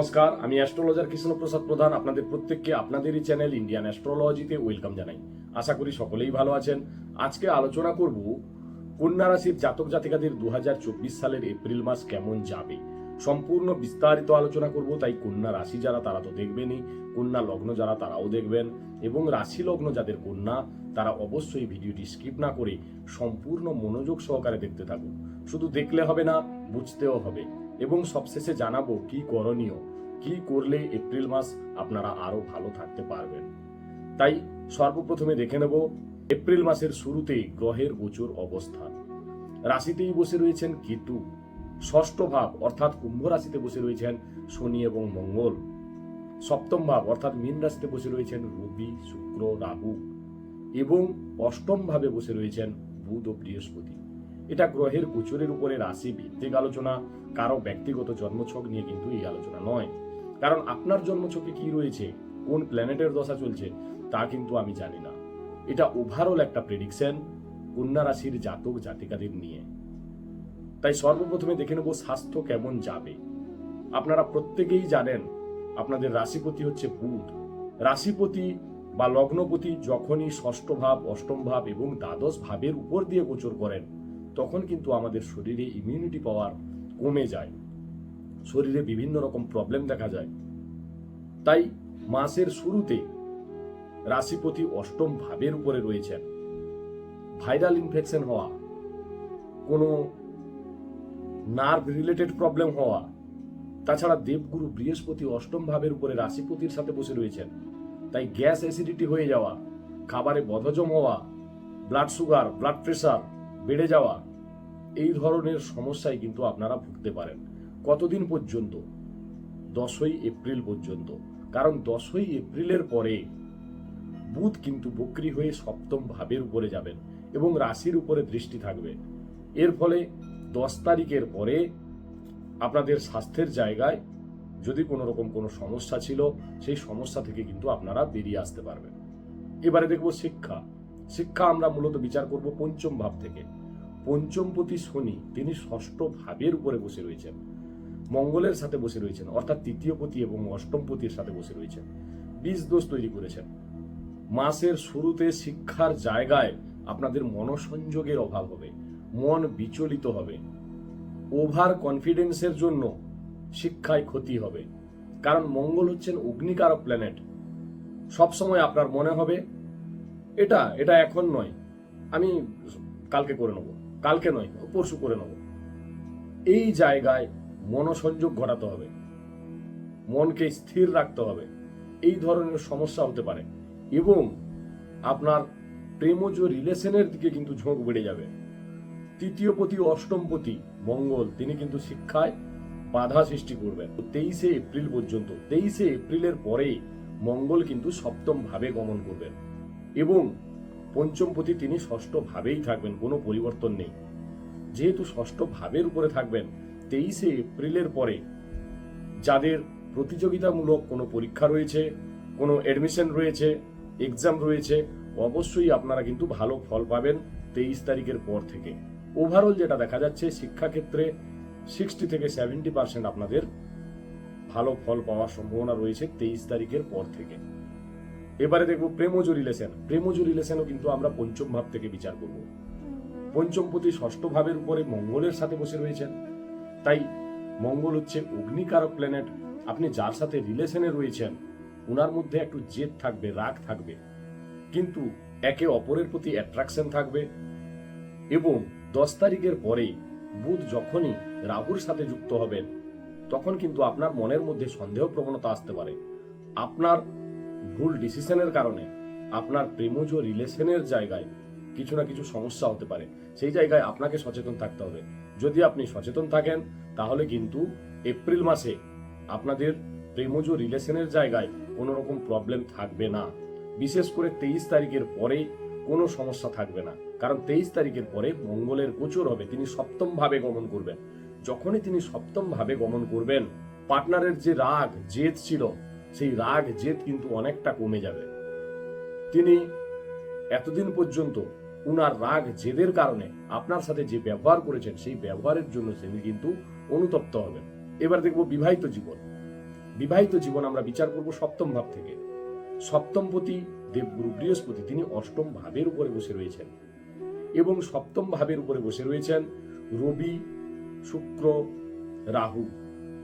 নমস্কার, আমি অ্যাস্ট্রোলজার কৃষ্ণপ্রসাদ প্রধান। আপনাদের প্রত্যেককে আপনাদেরই চ্যানেল ইন্ডিয়ান অ্যাস্ট্রোলজিতে ওয়েলকাম জানাই। আশা করি সকলেই ভালো আছেন। আজকে আলোচনা করব, কন্যা রাশির জাতক জাতিকাদের দু হাজার চব্বিশ সালের এপ্রিল মাস কেমন যাবে? সম্পূর্ণ বিস্তারিত আলোচনা করব, তাই কন্যা রাশি যারা তারা তো দেখবেনই, কন্যা লগ্ন যারা তারাও দেখবেন, এবং রাশি লগ্ন যাদের কন্যা, তারা অবশ্যই ভিডিওটি স্কিপ না করে সম্পূর্ণ মনোযোগ সহকারে দেখতে থাকুন। শুধু দেখলে হবে না, বুঝতেও হবে। এবং সবশেষে জানাব কি করণীয় কি করলে এপ্রিল মাস আপনারা আরও ভালো থাকতে পারবেন? তাই সর্বপ্রথমে দেখে নেব এপ্রিল মাসের শুরুতে গ্রহের গোচর অবস্থান রাশিতেই বসে রয়েছেন কেতু। ষষ্ঠ ভাব অর্থাৎ কুম্ভ রাশিতে বসে রয়েছেন শনি এবং মঙ্গল। সপ্তম ভাব অর্থাৎ মীন রাশিতে বসে রয়েছেন রবি, শুক্র, রাহু এবং অষ্টম ভাবে বসে রয়েছেন বুধ ও বৃহস্পতি। এটা গ্রহের গোচরের উপরে রাশি ভিত্তিক আলোচনা, কারও ব্যক্তিগত জন্মছক নিয়ে কিন্তু এই আলোচনা নয়। কারণ আপনার জন্মছকে কি রয়েছে? কোন প্ল্যানেটের দশা চলছে? তা কিন্তু আমি জানি না। এটা ওভারঅল একটা প্রেডিকশন কন্যা রাশির জাতক জাতিকাদের নিয়ে। তাই সর্বপ্রথমে দেখে নেব স্বাস্থ্য কেমন যাবে। আপনারা প্রত্যেকেই জানেন আপনাদের রাশিপতি হচ্ছে বুধ। রাশিপতি বা লগ্নপতি যখনই ষষ্ঠ ভাব, অষ্টম ভাব এবং দ্বাদশ ভাবের উপর দিয়ে গোচর করেন, তখন কিন্তু আমাদের শরীরে ইমিউনিটি পাওয়ার কমে যায়। শরীরে বিভিন্ন রকম প্রবলেম দেখা যায়। তাই মাসের শুরুতে রাশিপতি অষ্টম ভাবের উপরে রয়েছেন। ভাইরাল ইনফেকশন হওয়া, কোনো নার্ভ রিলেটেড প্রবলেম হওয়া, তাছাড়া দেবগুরু বৃহস্পতি অষ্টম ভাবের উপরে রাশিপতির সাথে বসে রয়েছেন। তাই গ্যাস অ্যাসিডিটি হয়ে যাওয়া, খাবারে বদহজম হওয়া ব্লাড সুগার ব্লাড প্রেশার বেড়ে যাওয়া, এই ধরনের সমস্যায় কিন্তু আপনারা ভুগতে পারেন। কতদিন পর্যন্ত? দশই এপ্রিল পর্যন্ত। কারণ দশই এপ্রিলের পরে বুধ কিন্তু বক্রি হয়ে সপ্তম ভাবের উপরে যাবেন এবং রাশির উপরে দৃষ্টি থাকবে। এর ফলে দশ তারিখের পরে আপনাদের স্বাস্থ্যের জায়গায় যদি কোনো রকম কোনো সমস্যা ছিল, সেই সমস্যা থেকে কিন্তু আপনারা বেরিয়ে আসতে পারবেন। এবারে দেখব শিক্ষা। শিক্ষা আমরা মূলত বিচার করব পঞ্চম ভাব থেকে। পঞ্চমপতি শনি, তিনি ষষ্ঠ ভাবের উপরে বসে রয়েছেন। মঙ্গলের সাথে বসে রয়েছেন, অর্থাৎ তৃতীয় পতি এবং অষ্টম পতির সাথে বসে রয়েছেন। বীজ দোষ তৈরি করেছেন। মাসের শুরুতে শিক্ষার জায়গায় আপনাদের মনসংযোগের অভাব হবে, মন বিচলিত হবে, ওভার কনফিডেন্সের জন্য শিক্ষায় ক্ষতি হবে। কারণ মঙ্গল হচ্ছেন অগ্নিকারক প্ল্যানেট সবসময় আপনার মনে হবে, এটা এটা এখন নয়, আমি কালকে করে নেব, কালকে নয়, পরশু করে নেব। এই জায়গায় মনসংযোগ ঘটাতে হবে। মনকে স্থির রাখতে হবে। এই ধরনের সমস্যা হতে পারে এবং আপনার প্রেমজ রিলেশনের দিকে কিন্তু ঝোঁক বেড়ে যাবে। তৃতীয় পতি অষ্টম পতি মঙ্গল, তিনি কিন্তু শিক্ষায় বাধা সৃষ্টি করবেন। তেইশে এপ্রিল পর্যন্ত, তেইশে এপ্রিলের পরে মঙ্গল কিন্তু সপ্তম ভাবে গমন করবেন এবং পঞ্চম পতি তিনি ষষ্ঠ ভাবেই থাকবেন, কোনো পরিবর্তন নেই। যেহেতু ষষ্ঠ ভাবের উপরে থাকবেন, তেইশে এপ্রিলের পরে যাদের প্রতিযোগিতামূলক কোনো পরীক্ষা রয়েছে, কোনো অ্যাডমিশন রয়েছে এক্সাম রয়েছে, অবশ্যই আপনারা কিন্তু ভালো ফল পাবেন তেইশ তারিখের পর থেকে। ওভারঅল যেটা দেখা যাচ্ছে, শিক্ষাক্ষেত্রে সিক্সটি থেকে সেভেন্টি পার্সেন্ট আপনাদের ভালো ফল পাওয়ার সম্ভাবনা রয়েছে তেইশ তারিখের পর থেকে। এবারে দেখব প্রেমজ রিলেশন প্রেমজ রিলেশনও কিন্তু আমরা পঞ্চম ভাব থেকে বিচার করব। পঞ্চমপতি ষষ্ঠ ভাবের উপরে মঙ্গলের সাথে বসে রয়েছেন। তাই মঙ্গল হচ্ছে অগ্নিকারক প্ল্যানেট আপনি যার সাথে রিলেশনে রয়েছেন ওনার মধ্যে একটু জেদ থাকবে, রাগ থাকবে। কিন্তু একে অপরের প্রতি অ্যাট্রাকশন থাকবে। এবং দশ তারিখের পরে বুধ যখনই রাহুর সাথে যুক্ত হবেন, তখন কিন্তু আপনার মনের মধ্যে সন্দেহ প্রবণতা আসতে পারে। আপনার ভুল ডিসিশনের কারণে, আপনার প্রেমজ রিলেশনের জায়গায় কিছু না কিছু সমস্যা হতে পারে। সেই জায়গায় আপনাকে সচেতন থাকতে হবে। যদি আপনি সচেতন থাকেন, তাহলে কিন্তু এপ্রিল মাসে আপনাদের প্রেমজ রিলেশনের জায়গায় কোনো রকম প্রবলেম থাকবে না। বিশেষ করে তেইশ তারিখের পরে কোনো সমস্যা থাকবে না। কারণ তেইশ তারিখের পরে মঙ্গলের গোচর হবে, তিনি সপ্তম ভাবে গমন করবেন। যখনই তিনি সপ্তম ভাবে গমন করবেন পার্টনারের যে রাগ, জেদ ছিল, সেই রাগ, জেদ কিন্তু অনেকটা কমে যাবে। তিনি এতদিন পর্যন্ত উনার রাগ জেদের কারণে আপনার সাথে যে ব্যবহার করেছেন, সেই ব্যবহারের জন্য তিনি কিন্তু অনুতপ্ত হবেন। এবার দেখব বিবাহিত জীবন। বিবাহিত জীবন আমরা বিচার করব সপ্তম ভাব থেকে। সপ্তমপতি দেবগুরু বৃহস্পতি তিনি অষ্টম ভাবের উপরে বসে রয়েছেন এবং সপ্তম ভাবের উপরে বসে রয়েছেন রবি, শুক্র, রাহু।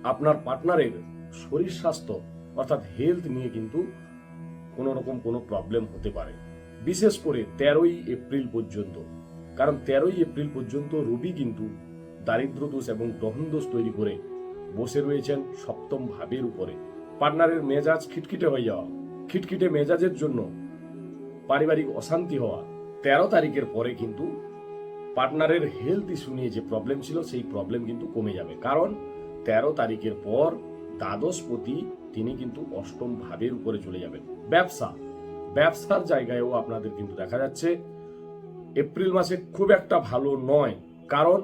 আপনার পার্টনারের শরীর স্বাস্থ্য অর্থাৎ হেলথ নিয়ে কিন্তু কোনো রকম কোনো প্রবলেম হতে পারে। বিশেষ করে তেরোই এপ্রিল পর্যন্ত। কারণ তেরোই এপ্রিল পর্যন্ত রবি কিন্তু দারিদ্র দোষ এবং গ্রহণ দোষ তৈরি করে বসে রয়েছেন সপ্তম ভাবের উপরে। পার্টনারের মেজাজ খিটখিটে হয়ে যাওয়া, খিটখিটে মেজাজের জন্য পারিবারিক অশান্তি হওয়া, তেরো তারিখের পরে কিন্তু পার্টনারের হেলথ ইস্যু নিয়ে যে প্রবলেম ছিল, সেই প্রবলেম কিন্তু কমে যাবে। কারণ তেরো তারিখের পর দ্বাদশপতি তিনি কিন্তু অষ্টম ভাবের উপরে চলে যাবেন। ব্যবসা ব্যবসার জায়গায়ও আপনাদের কিন্তু দেখা যাচ্ছে। এপ্রিল মাসে খুব একটা ভালো নয়, কারণ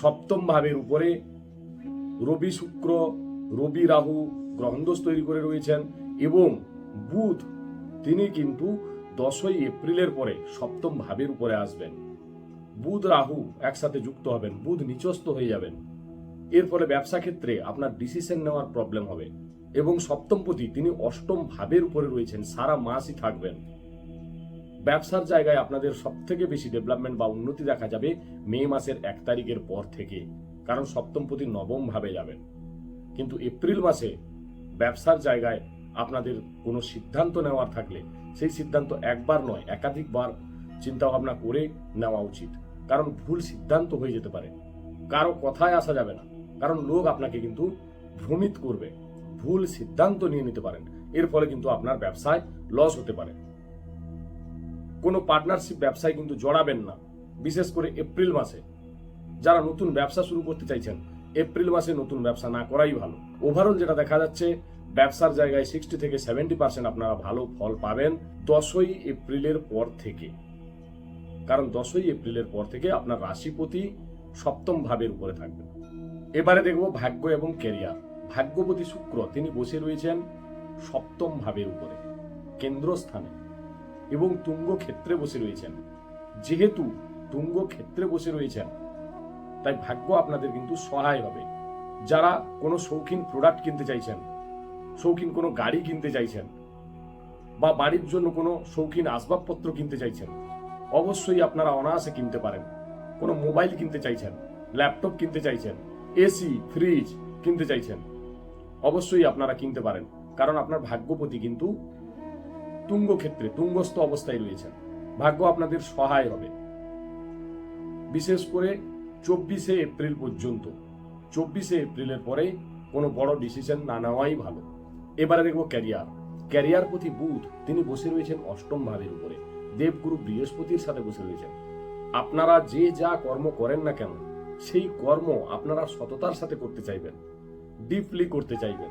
সপ্তম ভাবের উপরে রবি শুক্র, রবি রাহু গ্রহণদোষ তৈরি করে রয়েছেন এবং বুধ, তিনি কিন্তু দশই এপ্রিলের পরে সপ্তম ভাবের উপরে আসবেন। বুধ, রাহু একসাথে যুক্ত হবেন, বুধ নিচস্ত হয়ে যাবেন। এর ফলে ব্যবসা ক্ষেত্রে আপনার ডিসিশন নেওয়ার প্রবলেম হবে। এবং সপ্তমপতি তিনি অষ্টম ভাবের উপরে রয়েছেন, সারা মাসই থাকবেন। ব্যবসার জায়গায় আপনাদের সব থেকে বেশি ডেভেলপমেন্ট বা উন্নতি দেখা যাবে মে মাসের এক তারিখের পর থেকে, কারণ সপ্তমপতি নবম ভাবে যাবেন। কিন্তু এপ্রিল মাসে ব্যবসার জায়গায় আপনাদের কোনো সিদ্ধান্ত নেওয়ার থাকলে, সেই সিদ্ধান্ত একবার নয়, একাধিকবার চিন্তা ভাবনা করে নেওয়া উচিত। কারণ ভুল সিদ্ধান্ত হয়ে যেতে পারে। কারও কথায় আসা যাবে না। কারণ লোক আপনাকে কিন্তু ভ্রমিত করবে। ভুল সিদ্ধান্ত নিয়ে নিতে পারেন। এর ফলে কিন্তু আপনার ব্যবসায় লস হতে পারে। কোনো পার্টনারশিপ ব্যবসায় কিন্তু জড়াবেন না। বিশেষ করে এপ্রিল মাসে। যারা নতুন ব্যবসা শুরু করতে চাইছেন, এপ্রিল মাসে নতুন ব্যবসা না করাই ভালো। ওভারঅল যেটা দেখা যাচ্ছে, ব্যবসার জায়গায় সিক্সটি থেকে সেভেন্টি পার্সেন্ট আপনারা ভালো ফল পাবেন দশই এপ্রিলের পর থেকে। কারণ দশই এপ্রিলের পর থেকে আপনার রাশিপতি সপ্তম ভাবের উপরে থাকবেন। এবারে দেখব ভাগ্য এবং ক্যারিয়ার ভাগ্যপতি শুক্র, তিনি বসে রয়েছেন সপ্তম ভাবের উপরে, কেন্দ্রস্থানে, এবং তুঙ্গ ক্ষেত্রে বসে রয়েছেন। যেহেতু তুঙ্গ ক্ষেত্রে বসে রয়েছেন, তাই ভাগ্য আপনাদের কিন্তু সহায় হবে। যারা কোনো শৌখিন প্রোডাক্ট কিনতে চাইছেন, শৌখিন কোনো গাড়ি কিনতে চাইছেন, বা বাড়ির জন্য কোনো শৌখিন আসবাবপত্র কিনতে চাইছেন, অবশ্যই আপনারা অনায়াসে কিনতে পারেন। কোনো মোবাইল কিনতে চাইছেন ল্যাপটপ কিনতে চাইছেন এসি ফ্রিজ কিনতে চাইছেন। অবশ্যই আপনারা কিনতে পারেন, কারণ আপনার ভাগ্যপতি কিন্তু তুঙ্গ ক্ষেত্রে তুঙ্গস্থ অবস্থায় রয়েছেন। ভাগ্য আপনাদের সহায় হবে। বিশেষ করে চব্বিশে এপ্রিল পর্যন্ত। চব্বিশে এপ্রিলের পরে কোনো বড় ডিসিশন না নেওয়াই ভালো। এবারে দেখব ক্যারিয়ার ক্যারিয়ার প্রতি বুধ, তিনি বসে রয়েছেন অষ্টম ভাবের উপরে। দেবগুরু বৃহস্পতির সাথে বসে রয়েছেন। আপনারা যে যা কর্ম করেন না কেন সেই কর্ম আপনারা সততার সাথে করতে চাইবেন ডিপলি করতে চাইবেন,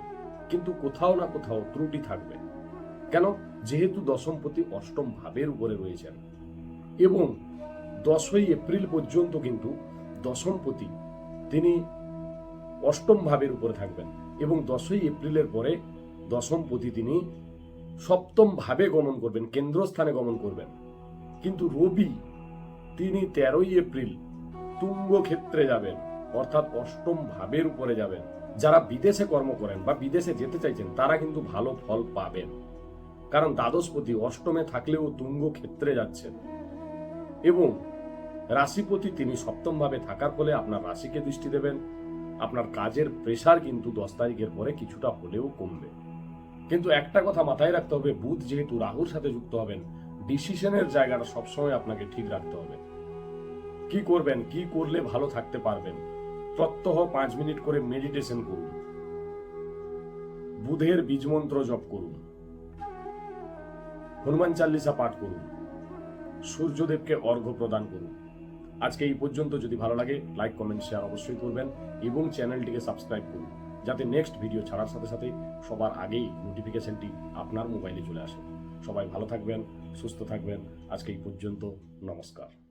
কিন্তু কোথাও না কোথাও ত্রুটি থাকবে। কেন? যেহেতু দশমপতি অষ্টম ভাবের উপরে রয়েছেন। এবং দশই এপ্রিল পর্যন্ত কিন্তু দশমপতি, তিনি অষ্টম ভাবের উপরে থাকবেন এবং দশই এপ্রিলের পরে দশমপতি তিনি সপ্তম ভাবে গমন করবেন, কেন্দ্রস্থানে গমন করবেন। কিন্তু রবি, তিনি তেরোই এপ্রিল তুঙ্গ ক্ষেত্রে যাবেন, অর্থাৎ অষ্টম ভাবের উপরে যাবেন। যারা বিদেশে কর্ম করেন বা বিদেশে যেতে চাইছেন, তারা কিন্তু ভালো ফল পাবেন। কারণ দ্বাদশপতি অষ্টমে থাকলেও তুঙ্গ ক্ষেত্রে যাচ্ছেন। এবং রাশিপতি তিনি সপ্তম ভাবে থাকার ফলে আপনার রাশিকে দৃষ্টি দেবেন। আপনার কাজের প্রেসার কিন্তু দশ তারিখের পরে কিছুটা হলেও কমবে। কিন্তু একটা কথা মাথায় রাখতে হবে, বুধ যেহেতু রাহুর সাথে যুক্ত হবেন, ডিসিশনের জায়গাটা সবসময় আপনাকে ঠিক রাখতে হবে। কি করবেন, কি করলে ভালো থাকতে পারবেন? প্রত্যহ পাঁচ মিনিট করে মেডিটেশন করুন। বুধের বীজমন্ত্র জপ করুন। হনুমান চাল্লিশা পাঠ করুন। সূর্যদেবকে অর্ঘ্য প্রদান করুন। আজকে এই পর্যন্ত যদি ভালো লাগে লাইক কমেন্ট শেয়ার অবশ্যই করবেন এবং চ্যানেলটিকে সাবস্ক্রাইব করুন, যাতে নেক্সট ভিডিও ছাড়ার সাথে সাথে সবার আগেই নোটিফিকেশনটি আপনার মোবাইলে চলে আসে। সবাই ভালো থাকবেন, সুস্থ থাকবেন। আজকে এই পর্যন্ত নমস্কার।